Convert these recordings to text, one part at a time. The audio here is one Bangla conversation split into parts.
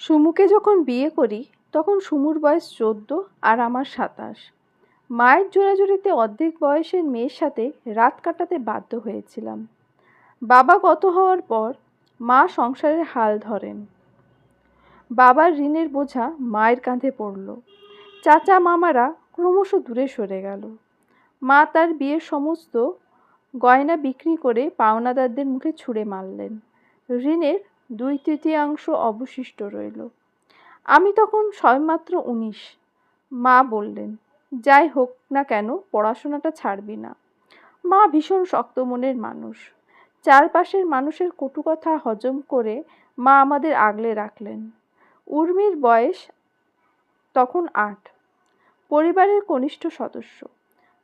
সুমুকে যখন বিয়ে করি, তখন সুমুর বয়স চোদ্দ আর আমার সাতাশ। মায়ের জোরাজুরিতে অর্ধেক বয়সের মেয়ের সাথে রাত কাটাতে বাধ্য হয়েছিলাম। বাবা গত হওয়ার পর মা সংসারের হাল ধরেন। বাবার ঋণের বোঝা মায়ের কাঁধে পড়ল। চাচা মামারা ক্রমশ দূরে সরে গেল। মা তার বিয়ের সমস্ত গয়না বিক্রি করে পাওনাদারদের মুখে ছুঁড়ে মারলেন। ঋণের দুই তৃতীয়াংশ অবশিষ্ট রইল। আমি তখন সবেমাত্র উনিশ। মা বললেন, যাই হোক না কেন, পড়াশোনাটা ছাড়বি না। মা ভীষণ শক্ত মনের মানুষ। চারপাশের মানুষের কটু কথা হজম করে মা আমাদের আগলে রাখলেন। উর্মির বয়স তখন আট। পরিবারের কনিষ্ঠ সদস্য।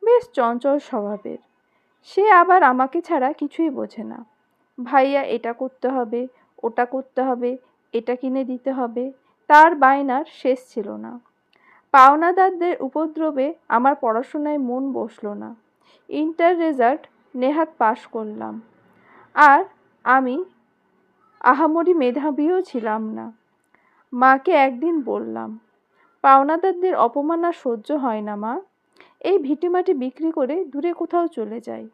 বেশ চঞ্চল স্বভাবের। সে আবার আমাকে ছাড়া কিছুই বোঝে না। ভাইয়া, এটা করতে হবে। ওটা করতে হবে, এটা কিনে দিতে হবে। তার বায়নার শেষ ছিল না। পাওনাদারদের উপদ্রবে আমার পড়াশোনায় মন বসল না। ইন্টার রেজাল্ট নেহাত পাশ করলাম। আর আমি আহামরি মেধাবীও ছিলাম না। মাকে একদিন বললাম, পাওনাদারদের অপমান আর সহ্য হয় না, মা। এই ভিটিমাটি বিক্রি করে দূরে কোথাও চলে যাই।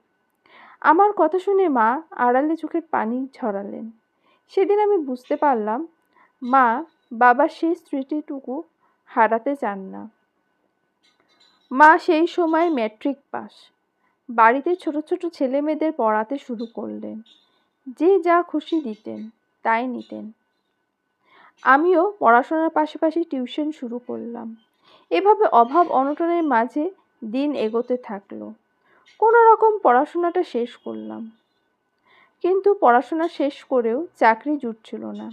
আমার কথা শুনে মা আড়ালে চোখের পানি ঝরালেন সেদিন আমি বুঝতে পারলাম, মা বাবার সেই স্মৃতিটুকু হারাতে চান না। মা সেই সময় ম্যাট্রিক পাস। বাড়িতে ছোট ছোট ছেলে মেয়েদের পড়াতে শুরু করলেন। যে যা খুশি দিতেন, তাই নিতেন। আমিও পড়াশোনার পাশাপাশি টিউশন শুরু করলাম। এভাবে অভাব অনটনের মাঝে দিন এগোতে থাকল। কোনো রকম পড়াশোনাটা শেষ করলাম। কিন্তু পড়াশোনা শেষ করেও চাকরি জুটছিল না।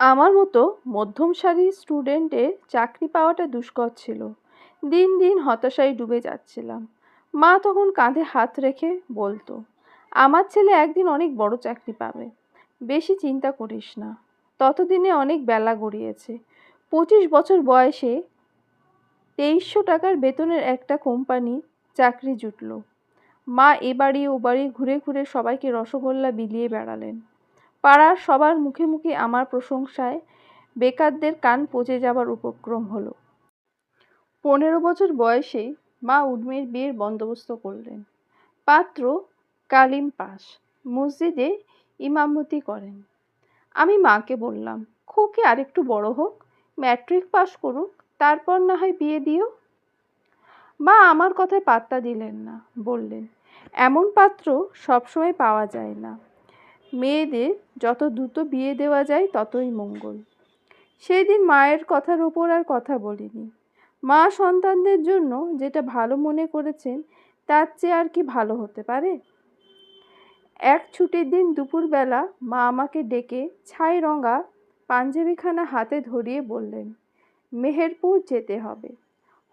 আমার মতো মধ্যম সারির স্টুডেন্টের চাকরি পাওয়াটা দুষ্কর ছিল। দিন দিন হতাশায় ডুবে যাচ্ছিলাম। মা তখন কাঁধে হাত রেখে বলতো, আমার ছেলে একদিন অনেক বড় চাকরি পাবে। বেশি চিন্তা করিস না। ততদিনে অনেক বেলা গড়িয়েছে। পঁচিশ বছর বয়সে তেইশশো টাকার বেতনের একটা কোম্পানি চাকরি জুটল। মা এ বাড়ি ও বাড়ি ঘুরে ঘুরে সবাইকে রসগোল্লা বিলিয়ে বেড়ালেন। পাড়ার সবার মুখে মুখে আমার প্রশংসায় বেকারদের কান পচে যাবার উপক্রম হলো। পনেরো বছর বয়সে মা উর্মির বিয়ের বন্দোবস্ত করলেন। পাত্র কালিম পাস মসজিদে ইমামতি করেন। আমি মাকে বললাম খুকি আরেকটু বড় হোক ম্যাট্রিক পাস করুক, তারপর না হয় বিয়ে দিও? মা আমার কথায় পাত্তা দিলেন না, বললেন এমন পাত্র সবসময় পাওয়া যায় না। মেয়েদের যত দ্রুত বিয়ে দেওয়া যায় ততই মঙ্গল। সেই দিন মায়ের কথার ওপর আর কথা বলিনি। মা সন্তানদের জন্য যেটা ভালো মনে করেছেন, তার চেয়ে আর কি ভালো হতে পারে? এক ছুটির দিন দুপুরবেলা মা আমাকে ডেকে ছাই রঙা পাঞ্জাবিখানা হাতে ধরিয়ে বললেন, মেহেরপুর যেতে হবে।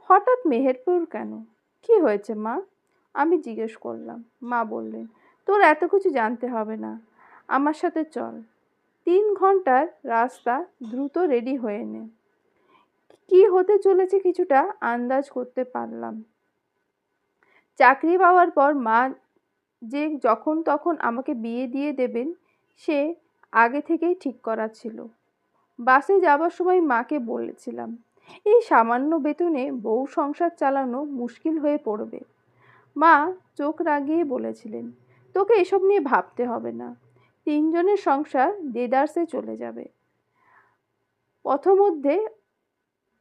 হঠাৎ মেহেরপুর কেন? কি হয়েছে মা? আমি জিজ্ঞেস করলাম, মা বললেন, তোর এত কিছু জানতে হবে না, আমার সাথে চল। তিন ঘণ্টার রাস্তা দ্রুত রেডি হয়ে নে। কি হতে চলেছে কিছুটা আন্দাজ করতে পারলাম। চাকরি পাওয়ার পর মা যে যখন তখন আমাকে বিয়ে দিয়ে দেবেন, সে আগে থেকেই ঠিক করা ছিল। বাসে যাবার সময় মাকে বলেছিলাম, এই সামান্য বেতনে বউ সংসার চালানো মুশকিল হয়ে পড়বে। মা চোখ রাগিয়ে বলেছিলেন, তোকে এসব নিয়ে ভাবতে হবে না। তিনজনের সংসার দেদার্সে চলে যাবে। পথমধ্যে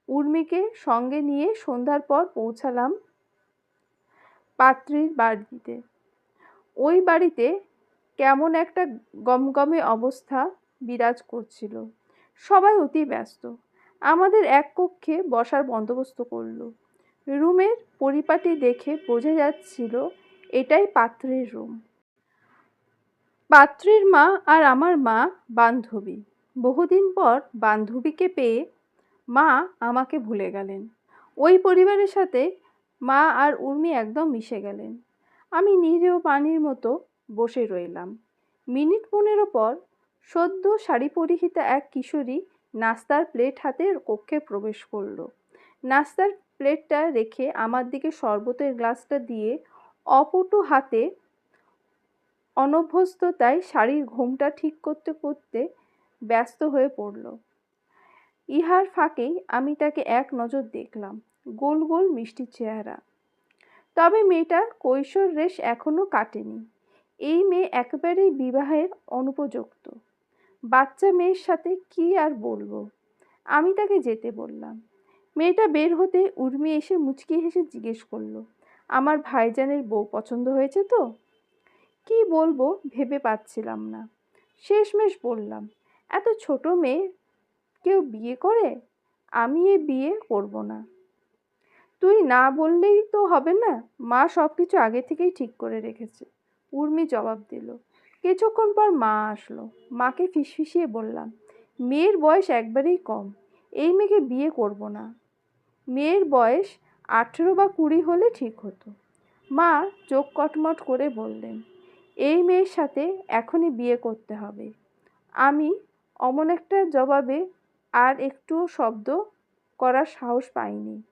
উর্মিকে সঙ্গে নিয়ে সন্ধ্যার পর পৌঁছালাম পাত্রীর বাড়িতে। ওই বাড়িতে কেমন একটা গমগমে অবস্থা বিরাজ করছিল। সবাই অতি ব্যস্ত। আমাদের এক কক্ষে বসার বন্দোবস্ত করল। রুমের পরিপাটি দেখে বোঝা যাচ্ছিল, এটাই পাত্রের রুম। পাত্রের মা আর আমার মা বান্ধবী। বহুদিন পর বান্ধবীকে পেয়ে মা আমাকে ভুলে গেলেন। ওই পরিবারের সাথে মা আর উর্মি একদম মিশে গেলেন। আমি নিরেও পানির মতো বসে রইলাম। মিনিট পনেরো পর সদ্য শাড়ি পরিহিতা এক কিশোরী নাস্তার প্লেট হাতে কক্ষে প্রবেশ করল। নাস্তার প্লেটটা রেখে আমার দিকে শরবতের গ্লাসটা দিয়ে অপটু হাতে অনভ্যস্ততায় শাড়ির ঘোমটা ঠিক করতে করতে ব্যস্ত হয়ে পড়ল। ইহার ফাঁকেই আমি তাকে এক নজর দেখলাম, গোল গোল মিষ্টি চেহারা। তবে মেয়েটার কৈশোর রেশ এখনও কাটেনি। এই মেয়ে একেবারেই বিবাহের অনুপযুক্ত। বাচ্চা মেয়ের সাথে কি আর বলব? আমি তাকে যেতে বললাম। মেয়েটা বের হতে উর্মি এসে মুচকি হেসে জিজ্ঞেস করল, আমার ভাইজানের বউ পছন্দ হয়েছে তো? কি বলব ভেবে পাচ্ছিলাম না। শেষমেশ বললাম, এত ছোট মেয়ে কেউ বিয়ে করে? আমি এ বিয়ে করব না। তুই না বললেই তো হবে না, মা সব কিছু আগে থেকেই ঠিক করে রেখেছে। উর্মি জবাব দিল। কিছুক্ষণ পর মা আসলো। মাকে ফিসফিসিয়ে বললাম, মেয়ের বয়স একবারেই কম, এই মেয়েকে বিয়ে করব না। মেয়ের বয়স আঠেরো বা কুড়ি হলে ঠিক হতো। মা চোখ কটমট করে বললেন, এই মেয়ের সাথে এখনই বিয়ে করতে হবে। আমি অমন একটা জবাবে আর একটুও শব্দ করার সাহস পাইনি।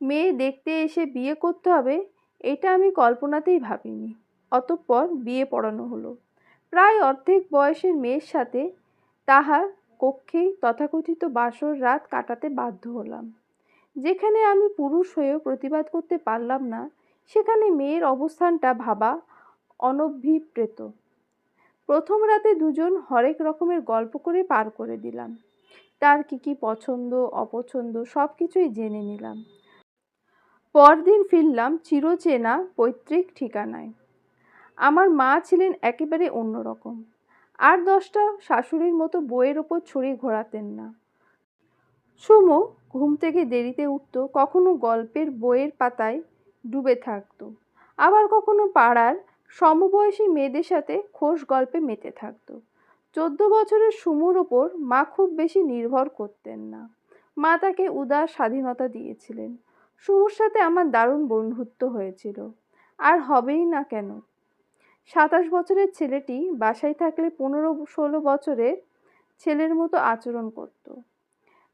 মেয়ে দেখতে এসে বিয়ে করতে হবে, এটা আমি কল্পনাতেই ভাবিনি। অতঃপর বিয়ে পড়ানো হলো। প্রায় অর্ধেক বয়সের মেয়ের সাথে তাহার কক্ষেই তথাকথিত বাসর রাত কাটাতে বাধ্য হলাম। যেখানে আমি পুরুষ হয়েও প্রতিবাদ করতে পারলাম না, সেখানে মেয়ের অবস্থানটা ভাবা অনভিপ্রেত। প্রথম রাতে দুজন হরেক রকমের গল্প করে পার করে দিলাম। তার কি কি পছন্দ, অপছন্দ সব কিছুই জেনে নিলাম। পরদিন ফিরলাম চিরচেনা পৈতৃক ঠিকানায়। আমার মা ছিলেন একেবারে অন্যরকম। আর দশটা শাশুড়ির মতো বইয়ের ওপর ছড়ি ঘোরাতেন না। সুমো ঘুম থেকে দেরিতে উঠত, কখনো গল্পের বইয়ের পাতায় ডুবে থাকতো। আবার কখনো পাড়ার সমবয়সী মেয়েদের সাথে খোশ গল্পে মেতে থাকতো। চোদ্দ বছরের সুমুর ওপর মা খুব বেশি নির্ভর করতেন না। মা তাকে উদার স্বাধীনতা দিয়েছিলেন। সুমুর সাথে আমার দারুণ বন্ধুত্ব হয়েছিল। আর হবেই না কেন সাতাশ বছরের ছেলেটি বাসায় থাকলে পনেরো ষোলো বছরের ছেলের মতো আচরণ করত।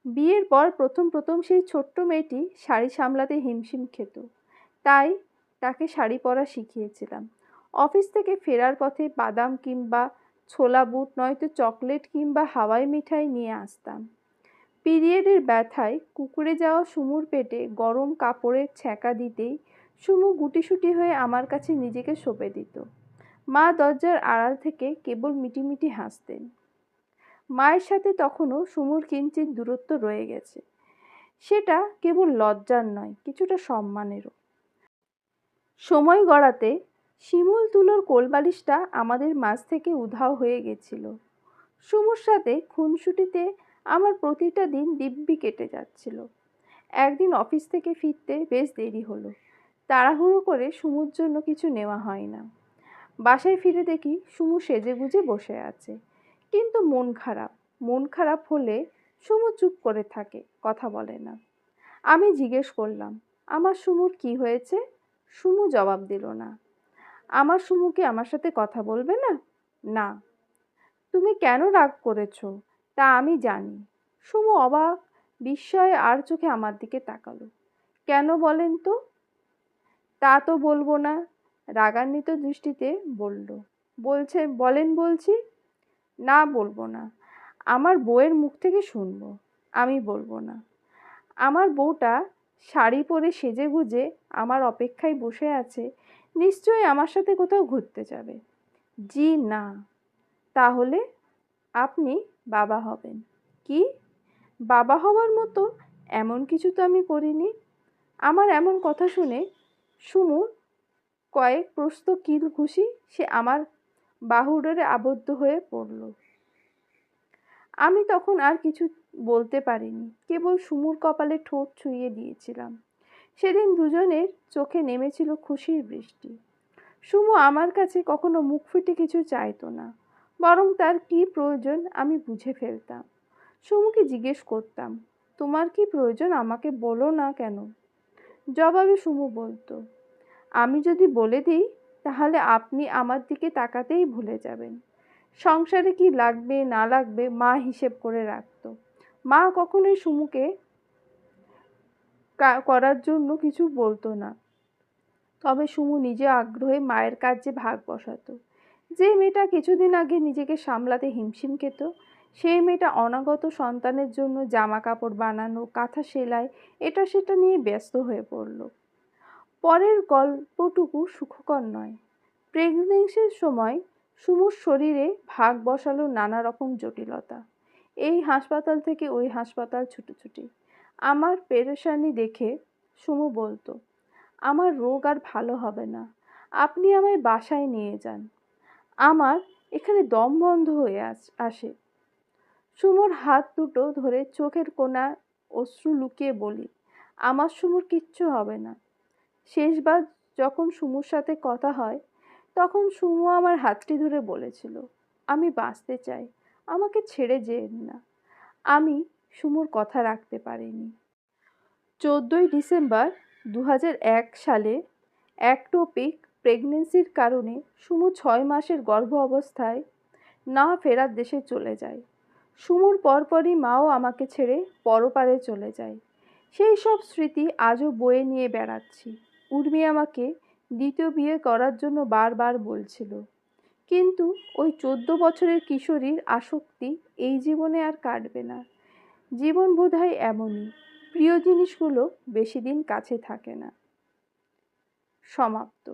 বিয়ের পর প্রথম প্রথম সেই ছোট্ট মেয়েটি শাড়ি সামলাতে হিমশিম খেত। তাই তাকে শাড়ি পরা শিখিয়েছিলাম। অফিস থেকে ফেরার পথে বাদাম কিংবা ছোলা বুট, নয়তো চকলেট কিংবা হাওয়াই মিঠাই নিয়ে আসতাম। পিরিয়ডের ব্যথায় কুকুরে যাওয়া সুমুর পেটে গরম কাপড়ের ছ্যাঁকা দিতেই সুমু গুটিসুটি হয়ে আমার কাছে নিজেকে সঁপে দিত। মা দরজার আড়াল থেকে কেবল মিটিমিটি হাসতেন। মায়ের সাথে তখনও সুমুর কিঞ্চিত দূরত্ব রয়ে গেছে। সেটা কেবল লজ্জার নয়, কিছুটা সম্মানেরও। সময় গড়াতে শিমুল তুলোর কোলবালিশটা আমাদের মাঝ থেকে উধাও হয়ে গেছিল। সুমুর সাথে খুনসুটিতে আমার প্রতিটা দিন দিব্যি কেটে যাচ্ছিল। একদিন অফিস থেকে ফিরতে বেশ দেরি হলো। তাড়াহুড়ো করে সুমুর জন্য কিছু নেওয়া হয় না। বাসায় ফিরে দেখি সুমু সেজে গুজে বসে আছে। কিন্তু মন খারাপ মন খারাপ হলে সুমু চুপ করে থাকে, কথা বলে না। আমি জিজ্ঞেস করলাম, আমার সুমুর কি হয়েছে? সুমু জবাব দিল না। আমার সুমুকে আমার সাথে কথা বলবে না? না। তুমি কেন রাগ করেছ? তা আমি জানি। সুমু অবাক, বিস্ময়ে আর চোখে আমার দিকে তাকালো। কেন বলেন তো? তা তো বলব না। রাগান্বিত দৃষ্টিতে বলল, বলছে, বলেন বলছি? না, বলব না। আমার বউয়ের মুখ থেকে শুনব। আমি বলব না। আমার বউটা শাড়ি পরে সেজে গুজে আমার অপেক্ষায় বসে আছে, নিশ্চয়ই আমার সাথে কোথাও ঘুরতে যাবে। জি, না। তাহলে আপনি বাবা হবেন। কি? বাবা হওয়ার মতো এমন কিছু তো আমি করিনি। আমার এমন কথা শুনে সুমুর কয়েক প্রস্ত কিল ঘুষি সে আমার বাহুডোরে আবদ্ধ হয়ে পড়ল। আমি তখন আর কিছু বলতে পারিনি, কেবল সুমুর কপালে ঠোঁট ছুঁয়ে দিয়েছিলাম। সেদিন দুজনের চোখে নেমেছিল খুশির বৃষ্টি। সুমু আমার কাছে কখনো মুখ ফুটে কিছু চাইতো না, বরং তার কি প্রয়োজন আমি বুঝে ফেলতাম। সুমুকে জিজ্ঞেস করতাম, তোমার কি প্রয়োজন আমাকে বলো না কেন? জবাবে সুমু বলতো আমি যদি বলে দিই, তাহলে আপনি আমার দিকে তাকাতেই ভুলে যাবেন। সংসারে কি লাগবে, না লাগবে, মা হিসেব করে রাখতো। মা কখনোই সুমুকে করার জন্য কিছু বলতো না। তবে সুমু নিজে আগ্রহে মায়ের কাজে ভাগ বসাতো। যে মেয়েটা কিছুদিন আগে নিজেকে সামলাতে হিমশিম খেত, সেই মেয়েটা অনাগত সন্তানের জন্য জামা কাপড় বানানো, কাঁথা সেলাই এটা সেটা নিয়ে ব্যস্ত হয়ে পড়ল। পরের গল্পটুকু সুখকর নয়। প্রেগনেন্সির সময় সুমুর শরীরে ভাগ বসালো নানা রকম জটিলতা। এই হাসপাতাল থেকে ওই হাসপাতাল ছুটোছুটি। আমার পেরেশানি দেখে সুমু বলতো, আমার রোগ আর ভালো হবে না। আপনি আমায় বাসায় নিয়ে যান। আমার এখানে দম বন্ধ হয়ে আস- সুমোর হাত দুটো ধরে চোখের কোনা অশ্রু লুকিয়ে বলি, আমার সুমুর কিচ্ছু হবে না। শেষবার যখন সুমুর সাথে কথা হয়, তখন সুমু আমার হাতটি ধরে বলেছিল, আমি বাঁচতে চাই, আমাকে ছেড়ে যেন না। আমি সুমুর কথা রাখতে পারিনি। চোদ্দোই ডিসেম্বর দু এক সালে অ্যাক্টোপিক প্রেগনেন্সির কারণে সুমু ছয় মাসের গর্ভ অবস্থায় না ফেরার দেশে চলে যায়। সুমুর পরপরই মাও আমাকে ছেড়ে পরপারে চলে যায়। সেই সব স্মৃতি আজও বয়ে নিয়ে বেড়াচ্ছি। উর্মি আমাকে দ্বিতীয় বিয়ে করার জন্য বারবার বলছিল। কিন্তু ওই চোদ্দ বছরের কিশোরীর আসক্তি এই জীবনে আর কাটবে না। জীবন বোধহয় এমনই। প্রিয় জিনিসগুলো বেশি দিন কাছে থাকে না। সমাপ্ত।